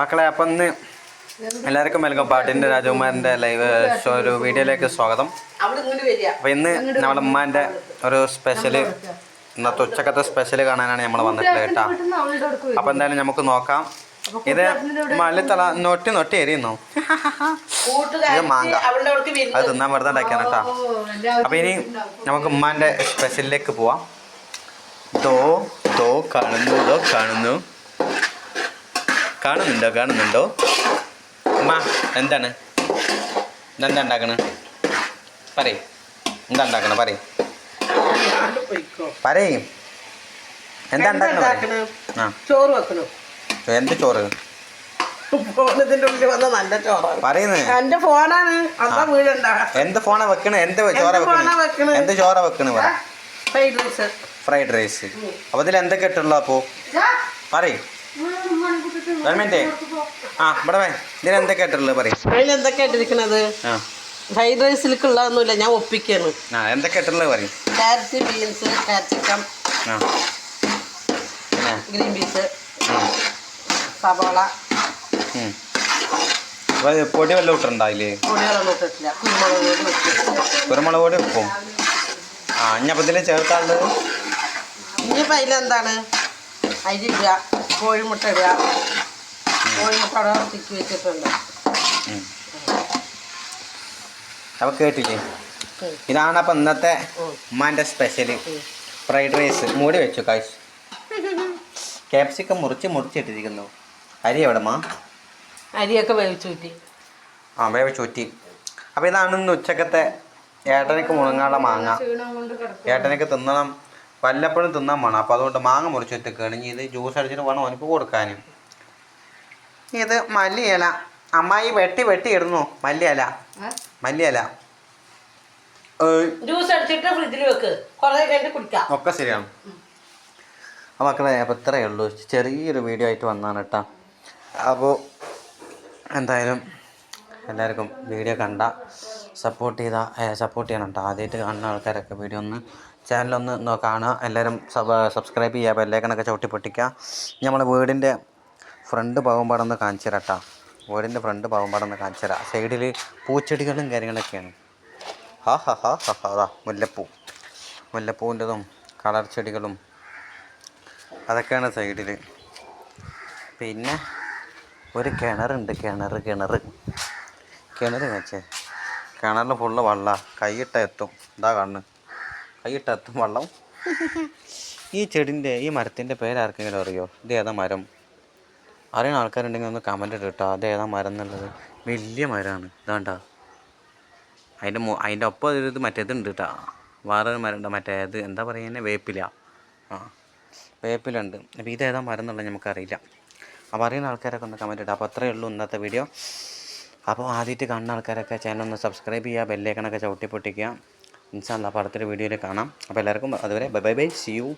മക്കളെ അപ്പം ഇന്ന് എല്ലാവർക്കും വെൽക്കം പാട്ടിന്റെ രാജകുമാരന്റെ ലൈവ് ഷോ ഒരു വീഡിയോയിലേക്ക് സ്വാഗതം. അപ്പൊ ഇന്ന് നമ്മുടെ ഉമ്മാന്റെ ഒരു സ്പെഷ്യൽ ഇന്നത്തെ ഉച്ചക്കത്തെ സ്പെഷ്യൽ കാണാനാണ് നമ്മൾ വന്നിട്ടുള്ളത് കേട്ടോ. അപ്പം എന്തായാലും നമുക്ക് നോക്കാം. ഇത് മല്ലിത്തള നൊട്ടി നൊട്ടി എരിയുന്നു. ഇത് മാങ്ങ. അത് തിന്നാൻ വെറുതെ ഉണ്ടാക്കിയാണ് കേട്ടോ. അപ്പം ഇനി നമുക്ക് ഉമ്മാന്റെ സ്പെഷ്യലിലേക്ക് പോവാം. ദോ ദോ കാണുന്നു ദോ കാണുന്നു. കാണുന്നുണ്ടോ? കാണുന്നുണ്ടോ? അമ്മ എന്താണ്? ഇതെന്താ ഉണ്ടാക്കണ? പറയും. എന്താ ഉണ്ടാക്കണ? പറയും. പറയും. എന്താ എന്താ ഉണ്ടാക്കണ ആ. ചോറ് വെക്കണം? എന്ത് ചോറ്? എന്റെ ഫോണാണ്. എന്ത് ഫോണാ വെക്കണ? എന്ത് ചോറ എന്ത് വെക്കണ? എന്ത് ചോറ വെക്കണ ഫ്രൈഡ് റൈസ്. അപ്പൊ ഇതിൽ എന്തൊക്കെ ഇട്ടുള്ള അപ്പോ? പറയ്. ആ ഇവിടെ വേ. ഇതിൽ എന്തൊക്കെ ആയിട്ടുള്ളത് പറയ്. അതിൽ എന്തൊക്കെയാ ഇട്ടിരിക്കണത്? ആ. ഫ്രൈഡ് റൈസിലേക്കുള്ളതൊന്നുമില്ല ഞാൻ ഒപ്പിക്കാണ്. ആ എന്തൊക്കെ ആയിട്ടുള്ളത് പറയും. ക്യാരറ്റ് ബീൻസ് പിന്നെ? ഗ്രീൻ പീസ് സവാള. പൊടി വല്ല ഇട്ടിട്ടില്ല. കുരുമുളക് പൊടി ഉപ്പും ആ ഇനി അപ്പം ഇതിൽ ഇനിയിപ്പോൾ അതിലെന്താണ്? കോഴിമുട്ട ഇടുക. കോഴിമുട്ട അവിടെ തിക്കി വെച്ചിട്ടുണ്ട്. ഉം. അപ്പൊ കേട്ടില്ലേ? ഇതാണ് അപ്പം ഇന്നത്തെ ഉമ്മാന്റെ ഉമ്മാന്റെ സ്പെഷ്യൽ ഫ്രൈഡ് റൈസ്. മൂടി വെച്ചു കാശ് ക്യാപ്സിക്കം മുറിച്ച് മുറിച്ചിട്ടിരിക്കുന്നു. അരി എവിടെ മാ? അരിയൊക്കെ വേവിച്ചൂറ്റി ആ വേവിച്ചൂറ്റി ചുറ്റി അപ്പോൾ ഇതാണ് ഇന്ന് ഉച്ചക്കത്തെ ഏട്ടനക്ക് മുളങ്ങാനുള്ള മാങ്ങ. ഏട്ടനക്ക് തിന്നണം. വല്ലപ്പോഴും തിന്നാൻ വേണം. അപ്പോൾ അതുകൊണ്ട് മാങ്ങ മുറിച്ച് വെത്തേക്കാണ് ഇനി ഇത് ജ്യൂസ് അടിച്ചിട്ട് വേണം അവനക്ക് കൊടുക്കാനും ഇത് മല്ലിയില. അമ്മായി വെട്ടി വെട്ടി ഇടുന്നു. മല്ലിയില. മല്ലിയില. ജ്യൂസ് അടിച്ചിട്ട് ഫ്രിഡ്ജിൽ വെക്ക്. കുറേ കഴിഞ്ഞിട്ട് കുടിക്കാം. ഒക്കെ ശരിയാണ്. അപ്പോൾ മക്കളെ അപ്പോൾ ഇത്രയേ ഉള്ളൂ. ചെറിയൊരു വീഡിയോ ആയിട്ട് വന്നാണ് കേട്ടോ. അപ്പോൾ എന്തായാലും എല്ലാവർക്കും വീഡിയോ കണ്ട. സപ്പോർട്ട് ചെയ്ത സപ്പോർട്ട് ചെയ്യണം കേട്ടോ ആദ്യമായിട്ട് കാണുന്ന ആൾക്കാരൊക്കെ വീഡിയോ ഒന്ന് ചാനലൊന്ന് കാണുക. എല്ലാവരും സബ്സ്ക്രൈബ് ചെയ്യുക. ബെല്ലേക്കണൊക്കെ ചവിട്ടി പൊട്ടിക്കുക. നമ്മളെ വീടിന്റെ ഫ്രണ്ട് പാവമ്പാടൊന്ന് കാണിച്ചു തരാം കേട്ടോ വീടിന്റെ ഫ്രണ്ട് പാവമ്പാടൊന്ന് കാണിച്ചു തരാം. സൈഡിൽ പൂച്ചെടികളും കാര്യങ്ങളൊക്കെയാണ്. ഹാ ഹാ ഹാ ഹാ അതാ മുല്ലപ്പൂ. മുല്ലപ്പൂവിന്റെതും കളർ ചെടികളും അതൊക്കെയാണ് സൈഡിൽ പിന്നെ ഒരു കിണറുണ്ട്. കിണർ കിണർ കിണർ വെച്ചേ. കിണറിൽ ഫുള്ള് വെള്ളം. കൈയിട്ട എത്തും. ഇതാ കണ്ണ്. കൈയിട്ട എത്തും വെള്ളം. ഈ ചെടിന്റെ ഈ മരത്തിന്റെ പേര് ആർക്കെങ്കിലും അറിയോ? ഇത് ഏതാ മരം? അറിയുന്ന ആൾക്കാരുണ്ടെങ്കിൽ ഒന്ന് കമന്റ് ഇട്ട് കേട്ടോ അത് ഏതാ മരം എന്നുള്ളത്? വലിയ മരമാണ് ഇതാണ്ടാ അതിന്റെ മോ അതിന്റെ ഒപ്പം ഇത് മറ്റേതുണ്ട് കേട്ടോ വേറൊരു മരമുണ്ട് മറ്റേ അത് എന്താ പറയുക വേപ്പില. ആ. വേപ്പിലുണ്ട് അപ്പോൾ ഇതേതാ മരം എന്നുള്ളത് നമുക്കറിയില്ല. അപ്പോൾ അറിയുന്ന ആൾക്കാരൊക്കെ ഒന്ന് കമന്റ് ഇടാം അപ്പോൾ അത്രയേ ഉള്ളൂ ഇന്നത്തെ വീഡിയോ അപ്പോൾ ആദ്യമായിട്ട് കാണുന്ന ആൾക്കാരൊക്കെ ചാനൽ ഒന്ന് സബ്സ്ക്രൈബ് ചെയ്യുക ബെല്ലേക്കണൊക്കെ ചവിട്ടി പൊട്ടിക്കുക. ഇൻഷാല്ല അപ്പോൾ അടുത്തൊരു വീഡിയോയിൽ കാണാം. അപ്പോൾ എല്ലാവർക്കും അതുവരെ bye bye bye see you